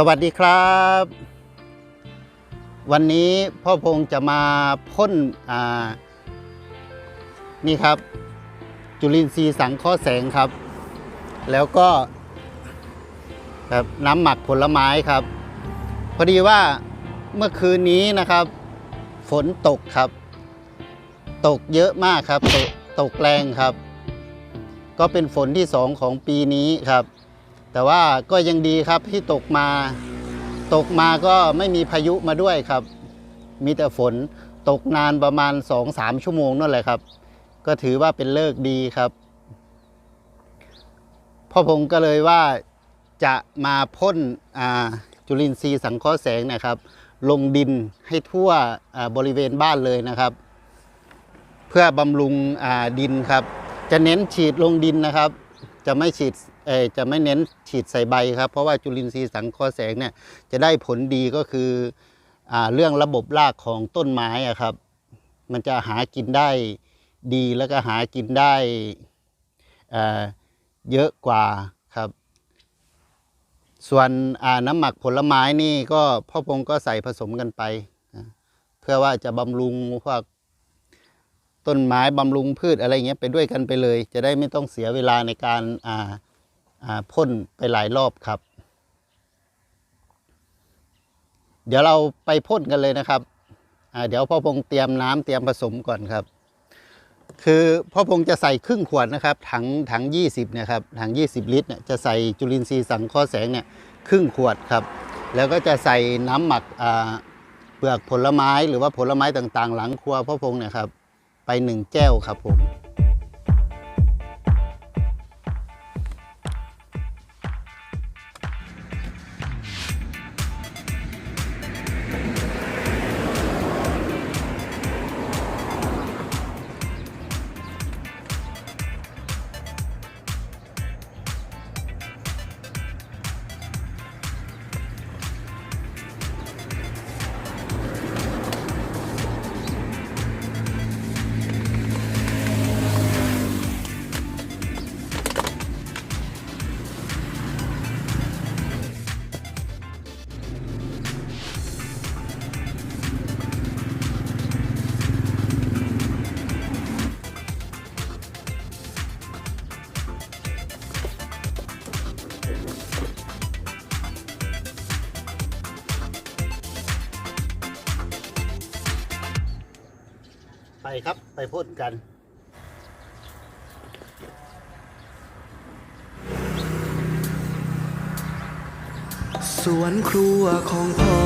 สวัสดีครับ วันนี้พ่อพงษ์จะมาพ่นนี่ครับ จุลินทรีย์สังเคราะห์แสงครับ แล้วก็แบบน้ำหมักผลไม้ครับ พอดีว่าเมื่อคืนนี้นะครับ ฝนตกครับ ตกเยอะมากครับ ตกตกแรงครับ ก็เป็นฝนที่สองของปีนี้ครับ แต่ว่าก็ยังดีครับที่ตกมา ตกมาก็ไม่มีพายุมาด้วยครับ มีแต่ฝนตกนานประมาณ 2-3 ชั่วโมงนั่นแหละครับ ก็ถือว่าเป็นเลิกดีครับพ่อพงศ์ก็เลยว่าจะมาพ่นจุลินทรีย์สังเคราะห์แสงนะครับ ลงดินให้ทั่วบริเวณบ้านเลยนะครับ เพื่อบำรุงดินครับ จะเน้นฉีดลงดินนะครับ จะไม่ฉีด เอจะไม่เน้นฉีดใส่ใบครับ เพราะว่าจุลินทรีย์สังเคราะห์แสงเนี่ยจะได้ผลดีก็คืออเรื่องระบบรากของต้นไม้อะครับ มันจะหากินได้ดีแล้วก็หากินได้เยอะกว่าครับ ส่วนน้ำหมักผลไม้นี่ก็พ่อพงก็ใส่ผสมกันไป เพื่อว่าจะบำรุงพวกต้นไม้บำรุงพืชอะไรเงี้ยไปด้วยกันไปเลย จะได้ไม่ต้องเสียเวลาในการอ่า พ่นไปหลายรอบครับ เดี๋ยวเราไปพ่นกันเลยนะครับเดี๋ยวพ่อพงเตรียมน้ำเตรียมผสมก่อนครับ คือพ่อพงจะใส่ครึ่งขวดนะครับ ถังถัง20เนี่ยครับถัง20ลิตรเนี่ยจะใส่จุลินทรีย์สังเคราะห์แสงเนี่ยครึ่งขวดครับ แล้วก็จะใส่น้ำหมักเปลือกผลไม้หรือว่าผลไม้ต่างๆ หลังครัวพ่อพงเนี่ยครับไปหนึ่งแก้วครับผม ไปครับไปพ่นกันสวนครัวของพ่อ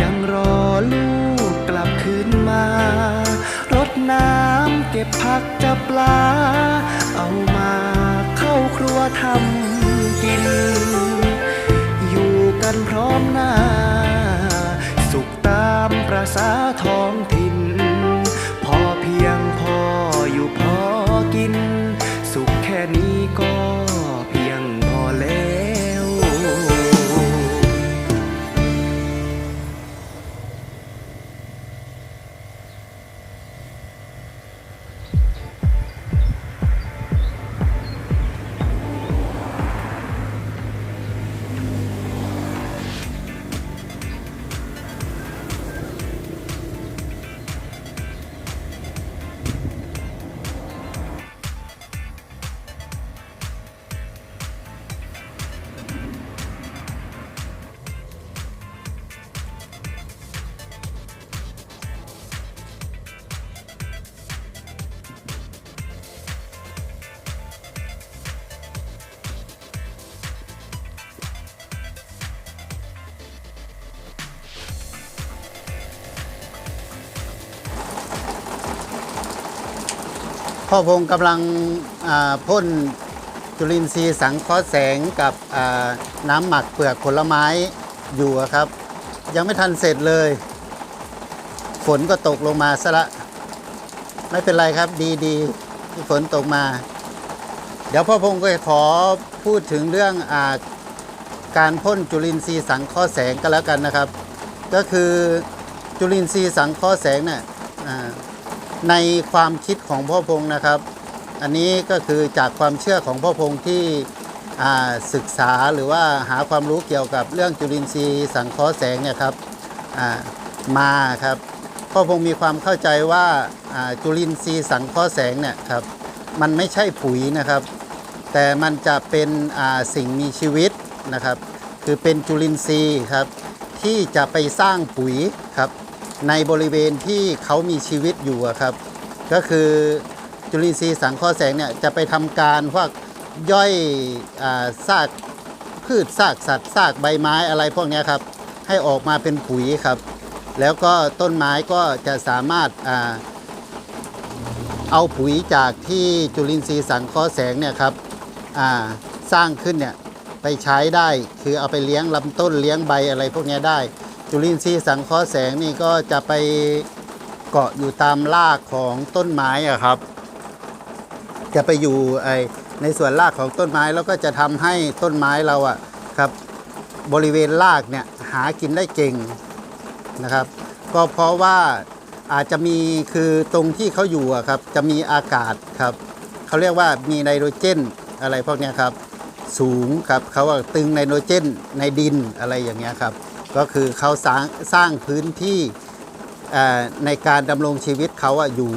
ยังรอลูกกลับคืนมา รดน้ำเก็บผักจับปลา เอามาเข้าครัวทำกิน อยู่กันพร้อมหน้า สุขตามประษาท้อง ข พ่อพงศ์กำลังพ่นจุลินทรีย์สังเคราะห์แสงกับน้ำหมักเปลือกผลไม้อยู่ครับ ยังไม่ทันเสร็จเลย ฝนก็ตกลงมาซะละ ไม่เป็นไรครับดีดีที่ฝนตกมา เดี๋ยวพ่อพงศ์ก็จะขอพูดถึงเรื่องอการพ่นจุลินทรีย์สังเคราะห์แสงก็แล้วกันนะครับ ก็คือจุลินทรีย์สังเคราะห์แสงเนี่ย ในความคิดของพ่อพงษ์นะครับ อันนี้ก็คือจากความเชื่อของพ่อพงษ์ที่ศึกษาหรือว่าหาความรู้เกี่ยวกับเรื่องจุลินทรีย์สังเคราะห์แสงเนี่ยครับมาครับก็คงมีความเข้าใจว่าจุลินทรีย์สังเคราะห์แสงเนี่ยครับมันไม่ใช่ปุ๋ยนะครับ แต่มันจะเป็นสิ่งมีชีวิตนะครับ คือเป็นจุลินทรีย์ครับที่จะไปสร้างปุ๋ยครับ ในบริเวณที่เขามีชีวิตอยู่ครับ ก็คือจุลินทรีย์สังเคราะห์แสงเนี่ยจะไปทำการพวกย่อยอาซากพืชซากสัตว์ซากใบไม้อะไรพวกนี้ครับ ให้ออกมาเป็นปุ๋ยครับ แล้วก็ต้นไม้ก็จะสามารถอ่าเอาปุ๋ยจากที่จุลินทรีย์สังเคราะห์แสงเนี่ยครับอ่าสร้างขึ้นเนี่ยไปใช้ได้คือเอาไปเลี้ยงลำต้นเลี้ยงใบอะไรพวกนี้ได้ จุลินทรีย์สังเคราะห์แสงนี่ก็จะไปเกาะอยู่ตามรากของต้นไม้อะครับ จะไปอยู่ไอในส่วนรากของต้นไม้แล้วก็จะทำให้ต้นไม้เราอะครับ บริเวณรากเนี่ยหากินได้เก่งนะครับ ก็เพราะว่าอาจจะมีคือตรงที่เขาอยู่อะครับ จะมีอากาศครับเขาเรียกว่ามีไนโตรเจนอะไรพวกนี้ครับ สูงครับเขาว่าตึงไนโตรเจนในดินอะไรอย่างเงี้ยครับ ก็คือเขาสร้างสร้างพื้นที่ในการดำรงชีวิตเขาอยู่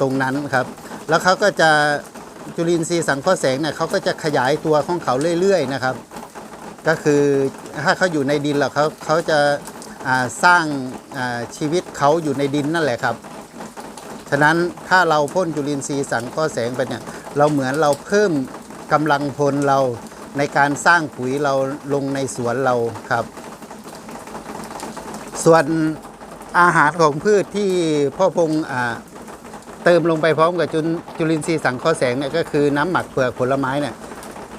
ตรงนั้นครับ แล้วเขาก็จะจุลินทรีย์สังเคราะห์แสงเนี่ยเขาก็จะขยายตัวของเขาเรื่อย ๆ นะครับ ก็คือถ้าเขาอยู่ในดินแล้วเขาเขาจะาสร้างาชีวิตเขาอยู่ในดินนั่นแหละครับ ฉะนั้นถ้าเราพ่นจุลินทรีย์สังเคราะห์แสงไปเนี่ยเราเหมือนเราเพิ่มกำลังพลเราในการสร้างปุ๋ยเราลงในสวนเราครับ ส่วนอาหารของพืชที่พ่อพงอ่าเติมลงไปพร้อมกับจุลจุลินทรีย์สังเคราะห์แสงเนี่ยก็คือน้ำหมักเปลือกผลไม้เนี่ย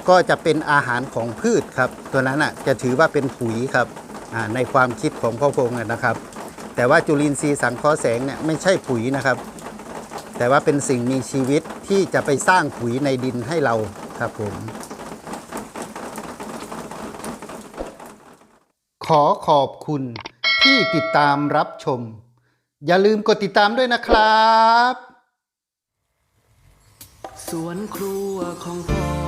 ก็จะเป็นอาหารของพืชครับ ตัวนั้นอะจะถือว่าเป็นปุ๋ยครับในความคิดของพ่อพงษ์นะครับ แต่ว่าจุลินทรีย์สังเคราะห์แสงเนี่ยไม่ใช่ปุ๋ยนะครับ แต่ว่าเป็นสิ่งมีชีวิตที่จะไปสร้างปุ๋ยในดินให้เราครับผมขอขอบคุณ ที่ติดตามรับชม อย่าลืมกดติดตามด้วยนะครับ สวนครัวของพ่อ